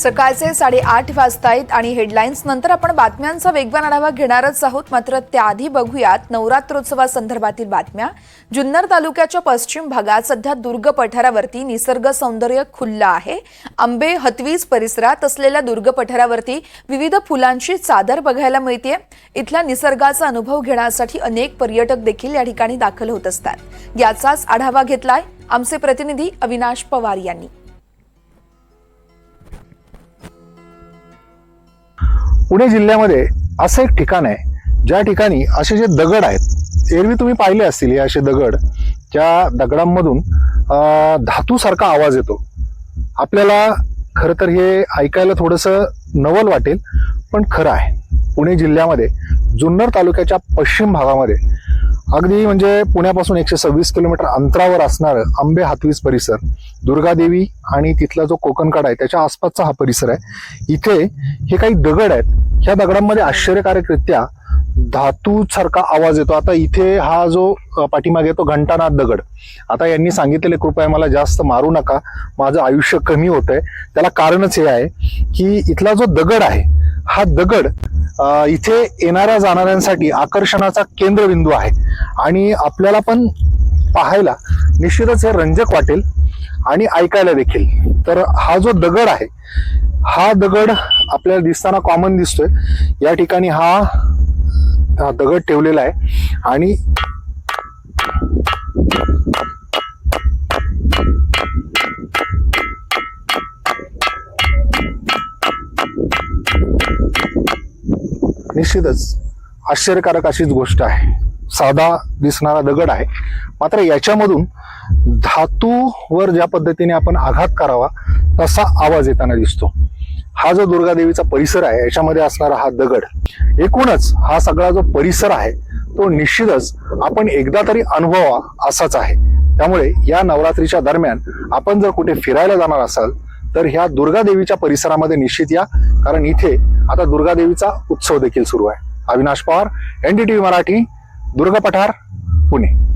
सकाळचे साडेआठ वाजतायत आणि हेडलाईन्स नंतर आपण बातम्यांचा वेगवान आढावा घेणारच आहोत. मात्र त्याआधी बघूयात नवरात्रोत्सवासंदर्भातील बातम्या. जुन्नर तालुक्याच्या पश्चिम भागात सध्या दुर्ग पठारावरती निसर्ग सौंदर्य खुल्लं आहे. आंबे हतवीज परिसरात असलेल्या दुर्ग पठारावरती विविध फुलांची चादर बघायला मिळते इथल्या निसर्गाचा अनुभव घेण्यासाठी अनेक पर्यटक देखील या ठिकाणी दाखल होत असतात. याचाच आढावा घेतलाय आमचे प्रतिनिधी अविनाश पवार यांनी. पुणे जिल्ह्यामध्ये असं एक ठिकाण आहे. ज्या ठिकाणी असे जे दगड आहेत एरवी तुम्ही पाहिले असतील हे असे दगड त्या दगडांमधून धातूसारखा आवाज येतो. आपल्याला खरं तर हे ऐकायला थोडंसं नवल वाटेल पण खरं आहे. पुणे जिल्ह्यामध्ये जुन्नर तालुक्याच्या पश्चिम भागामध्ये अगदी म्हणजे पुण्यापासून एकशे सव्वीस किलोमीटर अंतरावर असणारं आंबे हातवीस परिसर दुर्गादेवी आणि तिथला जो कोकणकाड आहे त्याच्या आसपासचा हा परिसर आहे. इथे हे काही दगड आहेत. ह्या दगडांमध्ये आश्चर्यकारकरित्या धातूसारखा आवाज येतो. आता इथे हा जो पाठीमागे येतो घंटानाथ दगड. आता यांनी सांगितलेले कृपया मला जास्त मारू नका. माझं आयुष्य कमी होत आहे त्याला कारणच हे आहे की इथला जो दगड आहे हा दगड इथे येणाऱ्या जाणाऱ्यांसाठी आकर्षणाचा केंद्रबिंदू आहे. आणि आपल्याला पण पाहायला निश्चितच हे रंजक वाटेल आणि ऐकायला देखील. तर हा जो दगड आहे हा दगड आपल्याला दिसताना कॉमन दिसतोय. या ठिकाणी हा हा दगड ठेवलेला आहे. आणि निश्चितच आश्चर्यकारक अशीच गोष्ट आहे. साधा दिसणारा दगड आहे. मात्र याच्यामधून धातूवर ज्या पद्धतीने आपण आघात करावा तसा आवाज येताना दिसतो. हा जो दुर्गादेवीचा परिसर आहे याच्यामध्ये असणारा हा दगड एकूणच हा सगळा जो परिसर आहे तो निश्चितच आपण एकदा तरी अनुभवा असाच आहे. त्यामुळे या नवरात्रीच्या दरम्यान आपण जर कुठे फिरायला जाणार असाल तर ह्या दुर्गादेवीच्या परिसरामध्ये निश्चित या कारण इथे आता दुर्गादेवीचा उत्सव देखील सुरू आहे. अविनाश पवार एनडीटीव्ही मराठी दुर्गा पठार पुणे.